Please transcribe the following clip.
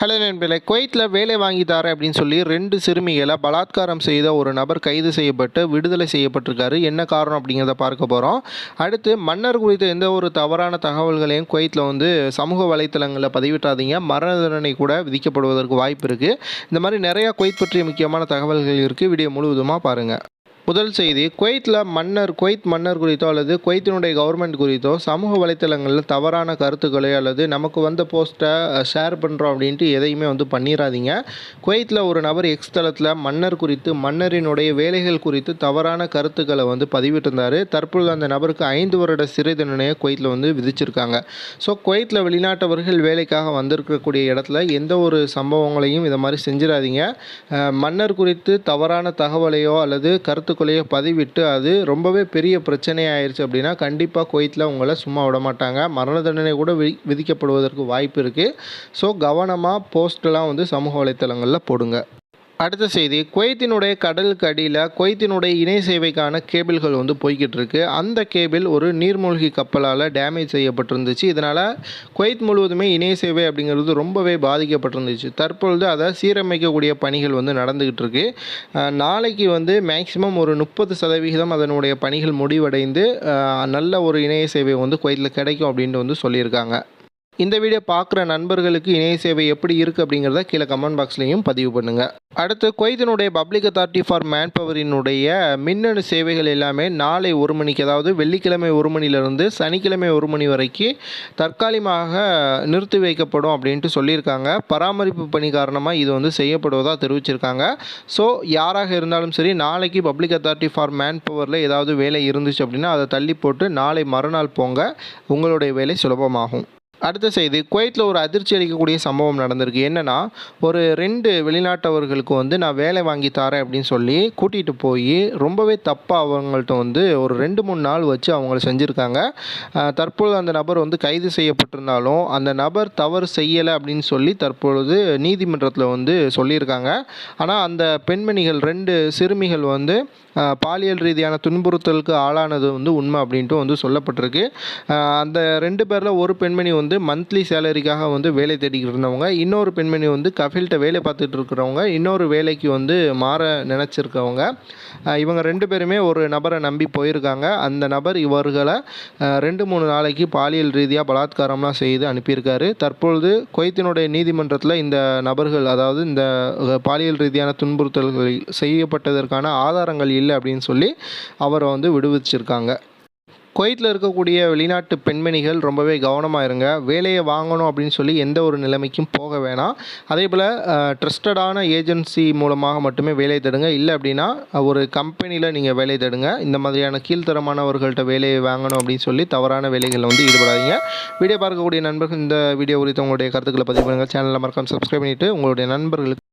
Hello நண்பர்களே குவைத்தில் வேலை வாங்கி தரேன் அப்படின்னு சொல்லி ரெண்டு சிறுமிகளை பலாத்காரம் செய்த ஒரு நபர் கைது செய்யப்பட்டு விடுதலை செய்யப்பட்டிருக்காரு. என்ன காரணம் அப்படிங்கிறத பார்க்க போகிறோம் அடுத்து மன்னர் குறித்த எந்த ஒரு தவறான தகவல்களையும் குவைத்தில் வந்து சமூக வலைத்தளங்களில் பதிவிட்டாதீங்க. மரண தண்டனை கூட விதிக்கப்படுவதற்கு வாய்ப்பு இருக்குது இந்த மாதிரி நிறையா குவைத் பற்றிய முக்கியமான தகவல்கள் இருக்குது வீடியோ முழுவதுமாக பாருங்கள் முதல் செய்தி குவைத்தில் மன்னர் குவைத் மன்னர் குறித்தோ அல்லது குவைத்தினுடைய கவர்மெண்ட் குறித்தோ சமூக வலைத்தளங்களில் தவறான கருத்துக்களை அல்லது நமக்கு வந்த போஸ்ட்டை ஷேர் பண்ணுறோம் அப்படின்ட்டு எதையுமே வந்து பண்ணிடாதீங்க குவைத்தில் ஒரு நபர் எக்ஸ் தளத்தில் மன்னர் குறித்து மன்னரினுடைய வேலைகள் குறித்து தவறான கருத்துக்களை வந்து பதிவிட்டிருந்தார். தற்பொழுது அந்த நபருக்கு ஐந்து வருட சிறை தண்டனையை குவைத்தில் வந்து விதிச்சிருக்காங்க. ஸோ குவைத்தில் வெளிநாட்டவர்கள் வேலைக்காக வந்திருக்கக்கூடிய இடத்துல எந்த ஒரு சம்பவங்களையும் இதை மாதிரி செஞ்சிடாதீங்க மன்னர் குறித்து தவறான தகவலையோ அல்லது கருத்து கருத்துக்களையோ பதிவிட்டு அது ரொம்பவே பெரிய பிரச்சனையாயிருச்சு அப்படின்னா கண்டிப்பாக குவைத்தில் உங்களை சும்மா விட மாட்டாங்க. மரண தண்டனை கூட வி விதிக்கப்படுவதற்கு வாய்ப்பு இருக்குது ஸோ கவனமாக போஸ்ட்லாம் வந்து சமூக வலைத்தளங்களில் போடுங்க. அடுத்த செய்தி குவைத்தினுடைய கடலுக்கு அடியில் குவைத்தினுடைய இணை சேவைக்கான கேபிள்கள் வந்து போய்கிட்டு இருக்கு அந்த கேபிள் ஒரு நீர்மூழ்கி கப்பலால் டேமேஜ் செய்யப்பட்டிருந்துச்சு. இதனால் குவைத் முழுவதுமே இணைய சேவை அப்படிங்கிறது ரொம்பவே பாதிக்கப்பட்டிருந்துச்சு. தற்பொழுது அதை சீரமைக்கக்கூடிய பணிகள் வந்து நடந்துக்கிட்டு இருக்கு நாளைக்கு வந்து மேக்சிமம் ஒரு முப்பது சதவிகிதம் அதனுடைய பணிகள் முடிவடைந்து நல்ல ஒரு இணைய சேவை வந்து குவைத்தில் கிடைக்கும் அப்படின்ட்டு வந்து சொல்லியிருக்காங்க. இந்த வீடியோ பார்க்குற நண்பர்களுக்கு இணைய சேவை எப்படி இருக்குது அப்படிங்கிறத கீழே கமெண்ட் பாக்ஸ்லையும் பதிவு பண்ணுங்கள் அடுத்து குவைத்தினுடைய பப்ளிக் அத்தாரிட்டி ஃபார் மேன் பவரினுடைய மின்னணு சேவைகள் எல்லாமே நாளை ஒரு மணிக்கு அதாவது வெள்ளிக்கிழமை ஒரு மணிலேருந்து சனிக்கிழமை ஒரு மணி வரைக்கும் தற்காலிகமாக நிறுத்தி வைக்கப்படும் அப்படின்ட்டு சொல்லியிருக்காங்க. பராமரிப்பு பணி காரணமாக இது வந்து செய்யப்படுவதாக தெரிவிச்சிருக்காங்க. ஸோ யாராக இருந்தாலும் சரி நாளைக்கு பப்ளிக் அத்தாரிட்டி ஃபார் மேன் பவரில் ஏதாவது வேலை இருந்துச்சு அப்படின்னா அதை தள்ளி போட்டு நாளை மறுநாள் போங்க. உங்களுடைய வேலை சுலபமாகும். அடுத்த செய்தி குவைத்தில் ஒரு அதிர்ச்சி அளிக்கக்கூடிய சம்பவம் நடந்திருக்கு. என்னென்னா ஒரு ரெண்டு வெளிநாட்டவர்களுக்கு வந்து நான் வேலை வாங்கி தரேன் அப்படின்னு சொல்லி கூட்டிகிட்டு போய் ரொம்பவே தப்பாக அவங்கள்ட்ட வந்து ஒரு ரெண்டு மூணு நாள் வச்சு அவங்கள செஞ்சுருக்காங்க. தற்பொழுது அந்த நபர் வந்து கைது செய்யப்பட்டிருந்தாலும் அந்த நபர் தவறு செய்யலை அப்படின்னு சொல்லி தற்பொழுது நீதிமன்றத்தில் வந்து சொல்லியிருக்காங்க. ஆனால் அந்த பெண்மணிகள் ரெண்டு சிறுமிகள் வந்து பாலியல் ரீதியான துன்புறுத்தலுக்கு ஆளானது வந்து உண்மை அப்படின்ட்டு வந்து சொல்லப்பட்டிருக்கு. அந்த ரெண்டு பேரில் ஒரு பெண்மணி வந்து மந்த்லி சேலரிக்காக வந்து வேலை தேடிக்கிட்டு இருந்தவங்க இன்னொரு பெண்மணி வந்து கஃபில்கிட்ட வேலை பார்த்துட்டு இருக்கிறவங்க இன்னொரு வேலைக்கு வந்து மாற நினச்சிருக்கவங்க. இவங்க ரெண்டு பேருமே ஒரு நபரை நம்பி போயிருக்காங்க. அந்த நபர் இவர்களை ரெண்டு மூணு நாளைக்கு பாலியல் ரீதியாக பலாத்காரம்லாம் செய்து அனுப்பியிருக்காரு. தற்பொழுது குவைத்தினுடைய நீதிமன்றத்தில் இந்த நபர்கள் அதாவது இந்த பாலியல் ரீதியான துன்புறுத்தல்கள் செய்யப்பட்டதற்கான ஆதாரங்கள் இல்லை அப்படின்னு சொல்லி அவரை வந்து விடுவிச்சிருக்காங்க. குவைத்தில் இருக்கக்கூடிய வெளிநாட்டு பெண்மணிகள் ரொம்பவே கவனமாக இருங்க வேலையை வாங்கணும் அப்படின்னு சொல்லி எந்த ஒரு நிலைமைக்கும் போக வேணாம். அதே போல் ட்ரஸ்டடான ஏஜென்சி மூலமாக மட்டுமே வேலையை தேடுங்க. இல்லை அப்படின்னா ஒரு கம்பெனியில் நீங்கள் வேலையை தேடுங்க. இந்த மாதிரியான கீழ்த்தரமானவர்கள்ட்ட வேலையை வாங்கணும் அப்படின்னு சொல்லி தவறான வேலைகளில் வந்து ஈடுபடாதீங்க. வீடியோ பார்க்கக்கூடிய நண்பர்கள் இந்த வீடியோ குறித்து உங்களுடைய கருத்துக்களை பதிவு பண்ணுங்கள். சேனலில் மறக்காமல் சப்ஸ்கிரைப் பண்ணிவிட்டு உங்களுடைய நண்பர்களுக்கு